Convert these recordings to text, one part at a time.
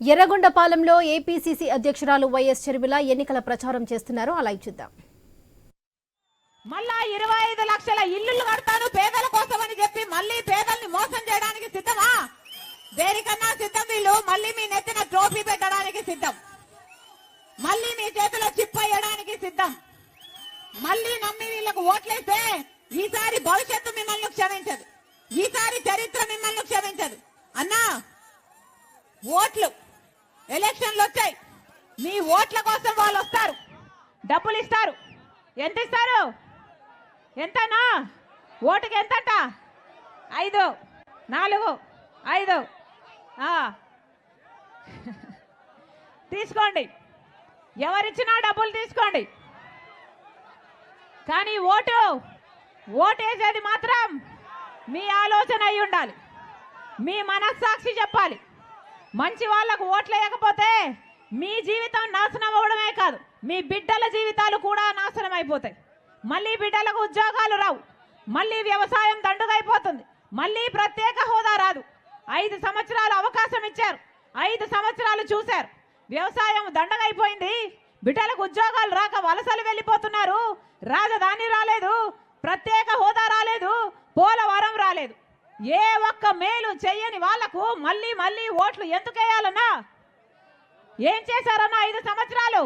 ఎర్రగొండపాలెంలో APCC అధ్యక్షురాలు YS చెరువుల ఎన్నికల ప్రచారం చేస్తున్నారు. అలా చూద్దాం. మళ్ళా ఇరవై ఐదు లక్షల ఇల్లులు కడతాను పేదల కోసం అని చెప్పి మళ్ళీ పేదల్ని మోసం చేయడానికి సిద్ధమా? దేనికన్నా సిద్ధం వీళ్ళు. మళ్ళీ మీ నెత్తిన ట్రోఫీ పెట్టడానికి సిద్ధం. మళ్ళీ మీ చేతిలో చిప్ అయ్యడానికి సిద్ధం. మళ్ళీ నమ్మి వీళ్ళకు ఓట్లేస్తే ఈసారి భవిష్యత్తు మిమ్మల్ని క్షమించదు. ఈసారి చరిత్ర మిమ్మల్ని క్షమించదు. అన్నా ఓట్లు. ఎలక్షన్లు వచ్చాయి. మీ ఓట్ల కోసం వాళ్ళు వస్తారు. డబ్బులు ఇస్తారు. ఎంత ఇస్తారు? ఎంతనా? ఓటుకి ఎంతట? ఐదు. నాలుగు. ఐదు. తీసుకోండి. ఎవరిచ్చినా డబ్బులు తీసుకోండి. కానీ ఓటు ఓటేసేది మాత్రం మీ ఆలోచన అయి ఉండాలి. మీ మనస్సాక్షి చెప్పాలి. మంచి వాళ్ళకు ఓట్లేయకపోతే మీ జీవితం నాశనం అవ్వడమే కాదు మీ బిడ్డల జీవితాలు కూడా నాశనం అయిపోతాయి. మళ్ళీ బిడ్డలకు ఉద్యోగాలు రావు మళ్ళీ వ్యవసాయం దండుగైపోతుంది మళ్ళీ ప్రత్యేక హోదా రాదు. ఐదు సంవత్సరాలు అవకాశం ఇచ్చారు ఐదు సంవత్సరాలు చూశారు. వ్యవసాయం దండగైపోయింది బిడ్డలకు ఉద్యోగాలు రాక వలసలు వెళ్ళిపోతున్నారు రాజధాని రాలేదు ప్రత్యేక హోదా రాలేదు పోలవరం రాలేదు. ఏ ఒక్క మేలు చేయని వాళ్ళకు మళ్ళీ మళ్ళీ ఓట్లు ఎందుకు వేయాలన్నా? ఏం చేశారన్నా ఐదు సంవత్సరాలు?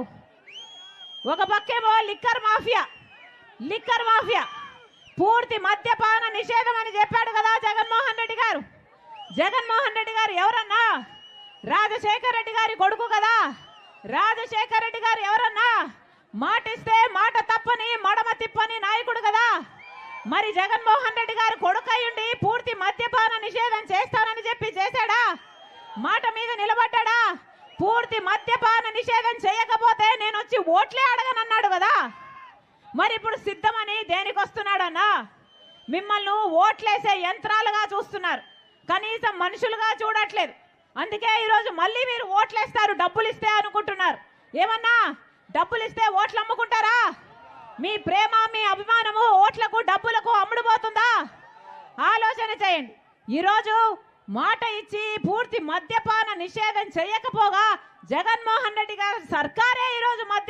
ఒక పక్కేమో లిక్కర్ మాఫియా లిక్కర్ మాఫియా. పూర్తి మద్యపాన నిషేధం అని చెప్పాడు కదా జగన్మోహన్ రెడ్డి గారు. జగన్మోహన్ రెడ్డి గారు ఎవరన్నా? రాజశేఖర్ రెడ్డి గారి కొడుకు కదా. రాజశేఖర్ రెడ్డి గారు ఎవరన్నా? మాటిస్తే మాట తప్పని మడమ తిప్పని నాయకుడు కదా. మరి జగన్మోహన్ రెడ్డి గారు కొడుకయ్యుండి పూర్తి మద్యపాన నిషేధం చేస్తానని చెప్పి చేశాడా మాట మీద నిలబడ్డాడా పూర్తి మద్యపాన నిషేధం చేయకపోతే నేను వచ్చి ఓట్లే అడగనన్నాడు కదా. మరి ఇప్పుడు సిద్ధమని దేనికి వస్తున్నాడన్నా మిమ్మల్ని ఓట్లేసే యంత్రాలుగా చూస్తున్నారు. కనీసం మనుషులుగా చూడట్లేదు. అందుకే ఈరోజు మళ్ళీ మీరు ఓట్లేస్తారు డబ్బులు ఇస్తే అనుకుంటున్నారు. ఏమన్నా? డబ్బులు ఇస్తే ఓట్లు అమ్ముకుంటారా మీ ప్రేమ మీ అభిమానము ఓట్లకు డబ్బులకు అమ్ముడుపోతుందా? ఆలోచన చేయండి. ఈరోజు మాట ఇచ్చి పూర్తి మద్యపాన నిషేధం చేయకపోగా జగన్మోహన్ రెడ్డి గారి సర్కారే ఈరోజు మద్య